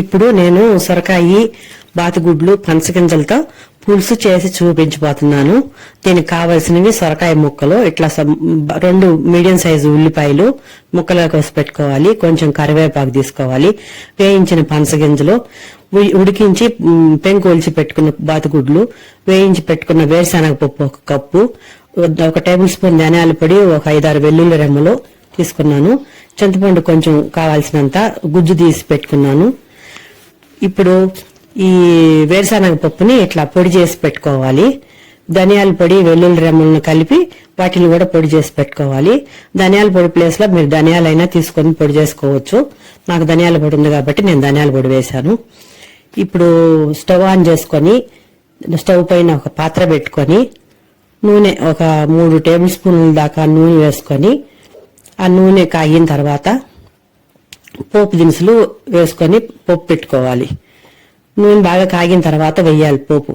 ఇప్పుడు నేను సొరకాయి బాతుగుడ్లు పంచగింజలతో పులుసు చేసి చూపించబోతున్నాను. దీనికి కావలసినవి సొరకాయ ముక్కలు. ఇట్లా రెండు మీడియం సైజు ఉల్లిపాయలు ముక్కలు కోసి పెట్టుకోవాలి. కొంచెం కరివేపాకు తీసుకోవాలి. వేయించిన పంచగింజలు ఉడికించి పెంకు ఒలిచి పెట్టుకున్న బాతిగుడ్లు వేయించి పెట్టుకున్న వేరుశనగ పప్పు ఒక కప్పు ఒక టేబుల్ స్పూన్ ధనియాల పొడి ఒక ఐదారు వెల్లుల్లి రెమ్మలు తీసుకున్నాను. చింతపండు కొంచెం కావాల్సినంత గుజ్జు తీసి పెట్టుకున్నాను. ఇప్పుడు ఈ వేరుశనగ పప్పుని ఇట్లా పొడి చేసి పెట్టుకోవాలి. ధనియాల పొడి వెల్లుల్లి రెమ్మలను కలిపి వాటిని కూడా పొడి చేసి పెట్టుకోవాలి. ధనియాల పొడి ప్లేస్లో మీరు ధనియాలైనా తీసుకొని పొడి చేసుకోవచ్చు. నాకు ధనియాల పొడి ఉంది కాబట్టి నేను ధనియాల పొడి వేశాను. ఇప్పుడు స్టవ్ ఆన్ చేసుకొని స్టవ్ పైన ఒక పాత్ర పెట్టుకొని నూనె ఒక మూడు టేబుల్ స్పూన్ల దాకా నూనె వేసుకొని ఆ నూనె కాగిన తర్వాత పోపు దినుసులు వేసుకొని పోపు పెట్టుకోవాలి. నూనె బాగా కాగిన తర్వాత వెయ్యాలి పోపు.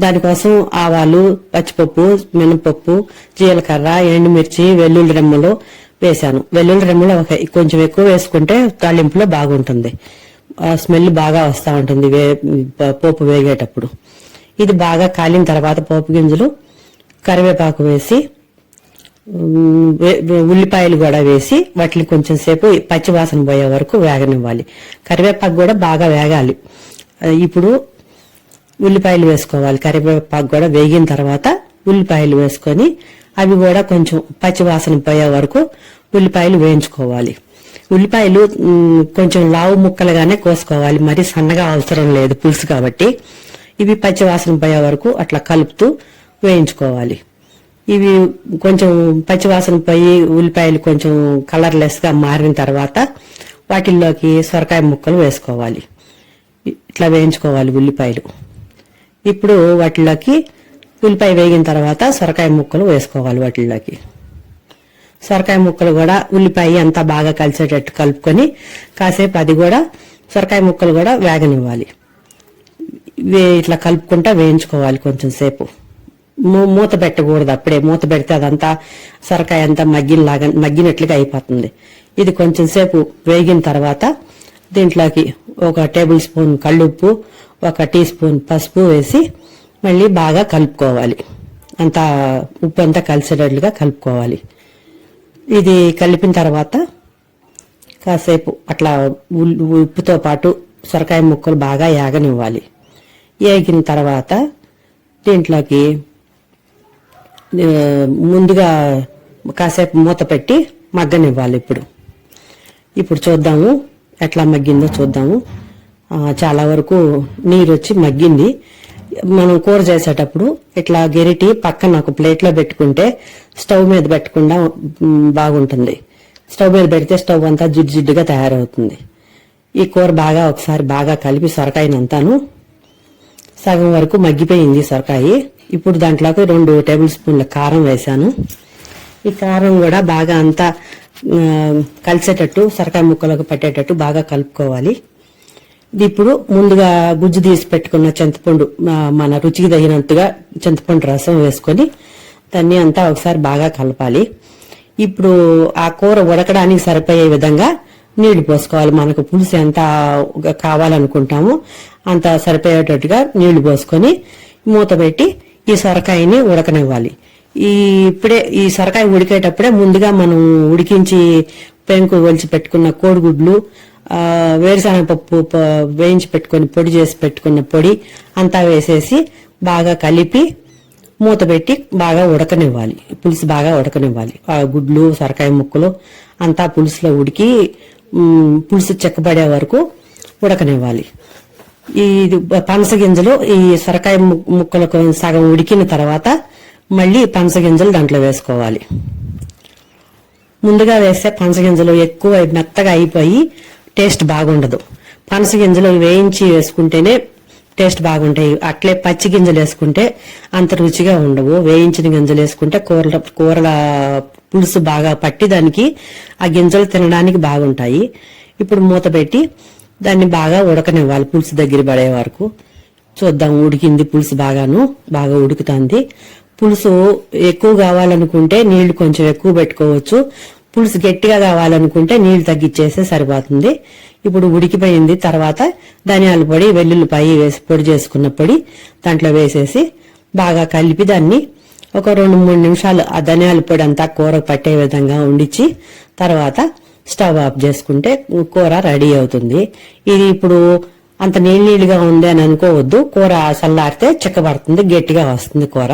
దానికోసం ఆవాలు పచ్చిపప్పు మినపప్పు జీలకర్ర ఎండుమిర్చి వెల్లుల్లి రెమ్మలు వేశాను. వెల్లుల్లి రెమ్మలు ఒక కొంచెం ఎక్కువ వేసుకుంటే తాలింపులో బాగుంటుంది. ఆ స్మెల్ బాగా వస్తూ ఉంటుంది వే పోపు వేగేటప్పుడు. ఇది బాగా కాలిన తర్వాత పోపు గింజలు కరివేపాకు వేసి ఉల్లిపాయలు కూడా వేసి వాటిని కొంచెం సేపు పచ్చివాసన పోయే వరకు వేగనివ్వాలి. కరివేపాకు కూడా బాగా వేగాలి. ఇప్పుడు ఉల్లిపాయలు వేసుకోవాలి. కరివేపాకు కూడా వేగిన తర్వాత ఉల్లిపాయలు వేసుకొని అవి కూడా కొంచెం పచ్చివాసన పోయే వరకు ఉల్లిపాయలు వేయించుకోవాలి. ఉల్లిపాయలు కొంచెం లావు ముక్కలుగానే కోసుకోవాలి. మరి సన్నగా అవసరం లేదు పులుసు కాబట్టి. ఇవి పచ్చివాసన పోయే వరకు అట్లా కలుపుతూ వేయించుకోవాలి. ఇవి కొంచెం పచ్చివాసన పోయి ఉల్లిపాయలు కొంచెం కలర్లెస్గా మారిన తర్వాత వాటిల్లోకి సొరకాయ ముక్కలు వేసుకోవాలి. ఇట్లా వేయించుకోవాలి ఉల్లిపాయలు. ఇప్పుడు వాటిలోకి ఉల్లిపాయ వేగిన తర్వాత సొరకాయ ముక్కలు వేసుకోవాలి వాటిల్లోకి. సొరకాయ ముక్కలు కూడా ఉల్లిపాయ అంతా బాగా కలిసేటట్టు కలుపుకొని కాసేపు అది కూడా సొరకాయ ముక్కలు కూడా వేగనివ్వాలి. వే- ఇట్లా కలుపుకుంటా వేయించుకోవాలి కొంచెం సేపు. మూత పెట్టకూడదు. అప్పుడే మూత పెడితే అదంతా సొరకాయ అంతా మగ్గినలాగా మగ్గినట్లుగా అయిపోతుంది. ఇది కొంచెం సేపు వేగిన తర్వాత దీంట్లోకి ఒక టేబుల్ స్పూన్ కళ్ళుప్పు ఒక టీ స్పూన్ పసుపు వేసి మళ్ళీ బాగా కలుపుకోవాలి. అంతా ఉప్పు అంతా కలిసేటట్లుగా కలుపుకోవాలి. ఇది కలిపిన తర్వాత కాసేపు అట్లా ఉప్పుతో పాటు సొరకాయ ముక్కలు బాగా యాగనివ్వాలి. ఏగిన తర్వాత దీంట్లోకి ముందుగా కాసేపు మూత పెట్టి మగ్గనివ్వాలి ఇప్పుడు. ఇప్పుడు చూద్దాము ఎట్లా మగ్గిందో చూద్దాము. చాలా వరకు నీరు వచ్చి మగ్గింది. మనం కూర చేసేటప్పుడు ఇట్లా గెరిటి పక్కన ఒక ప్లేట్లో పెట్టుకుంటే స్టవ్ మీద పెట్టకుండా బాగుంటుంది. స్టవ్ మీద పెడితే స్టవ్ అంతా జిడ్డు జిడ్డుగా తయారవుతుంది. ఈ కూర బాగా ఒకసారి బాగా కలిపి సొరకాయనంతాను. సగం వరకు మగ్గిపోయింది సొరకాయి. ఇప్పుడు దాంట్లోకి రెండు టేబుల్ స్పూన్ల కారం వేశాను. ఈ కారం కూడా బాగా అంతా కలిసేటట్టు సరకాయ ముక్కలకు పట్టేటట్టు బాగా కలుపుకోవాలి. ఇది ఇప్పుడు ముందుగా గుజ్జు తీసి పెట్టుకున్న చింతపండు మన రుచికి తగినంతగా చింతపండు రసం వేసుకొని దాన్ని అంతా ఒకసారి బాగా కలపాలి. ఇప్పుడు ఆ కూర ఉడకడానికి సరిపోయే విధంగా నీళ్ళు పోసుకోవాలి. మనకు పులుసు ఎంత కావాలనుకుంటామో అంత సరిపోయేటట్టుగా నీళ్ళు పోసుకొని మూత పెట్టి ఈ సొరకాయని ఉడకనివ్వాలి. ఈ ఇప్పుడే ఈ సొరకాయ ఉడికేటప్పుడే ముందుగా మనం ఉడికించి పెంకు ఒలిచి పెట్టుకున్న కోడిగుడ్లు ఆ, వేరుశనగ పప్పు వేయించి పెట్టుకొని పొడి చేసి పెట్టుకున్న పొడి అంతా వేసేసి బాగా కలిపి మూత పెట్టి బాగా ఉడకనివ్వాలి. పులుసు బాగా ఉడకనివ్వాలి. ఆ గుడ్లు సొరకాయ ముక్కలు అంతా పులుసులో ఉడికి పులుసు చెక్కబడే వరకు ఉడకనివ్వాలి. ఈ పనస గింజలు ఈ సొరకాయ ముక్కలకు సగం ఉడికిన తర్వాత మళ్ళీ పనస గింజలు దాంట్లో వేసుకోవాలి. ముందుగా వేస్తే పనస గింజలు ఎక్కువ మెత్తగా అయిపోయి టేస్ట్ బాగుండదు. పనస గింజలు వేయించి వేసుకుంటేనే టేస్ట్ బాగుంటాయి. అట్లే పచ్చి గింజలు వేసుకుంటే అంత రుచిగా ఉండవు. వేయించిన గింజలు వేసుకుంటే కూరల కూరల పులుసు బాగా పట్టి దానికి ఆ గింజలు తినడానికి బాగుంటాయి. ఇప్పుడు మూత పెట్టి దాన్ని బాగా ఉడకనివ్వాలి. పులుసు దగ్గర పడే వరకు. చూద్దాం ఉడికింది పులుసు బాగాను బాగా ఉడుకుతుంది. పులుసు ఎక్కువ కావాలనుకుంటే నీళ్ళు కొంచెం ఎక్కువ పెట్టుకోవచ్చు. పులుసు గట్టిగా కావాలనుకుంటే నీళ్ళు తగ్గిచ్చేస్తే సరిపోతుంది. ఇప్పుడు ఉడికిపోయింది. తర్వాత ధనియాల పొడి వెల్లుల్లిపాయి వేసి పొడి చేసుకున్న పొడి దాంట్లో వేసేసి బాగా కలిపి దాన్ని ఒక రెండు మూడు నిమిషాలు ఆ ధనియాల పొడి అంతా కూర పట్టే విధంగా ఉండిచ్చి తర్వాత స్టవ్ ఆఫ్ చేసుకుంటే కూర రెడీ అవుతుంది. ఇది ఇప్పుడు అంత నీళ్ళు నీళ్ళుగా ఉంది అని అనుకోవద్దు. కూర చల్లారితే చిక్కబడుతుంది గట్టిగా వస్తుంది కూర.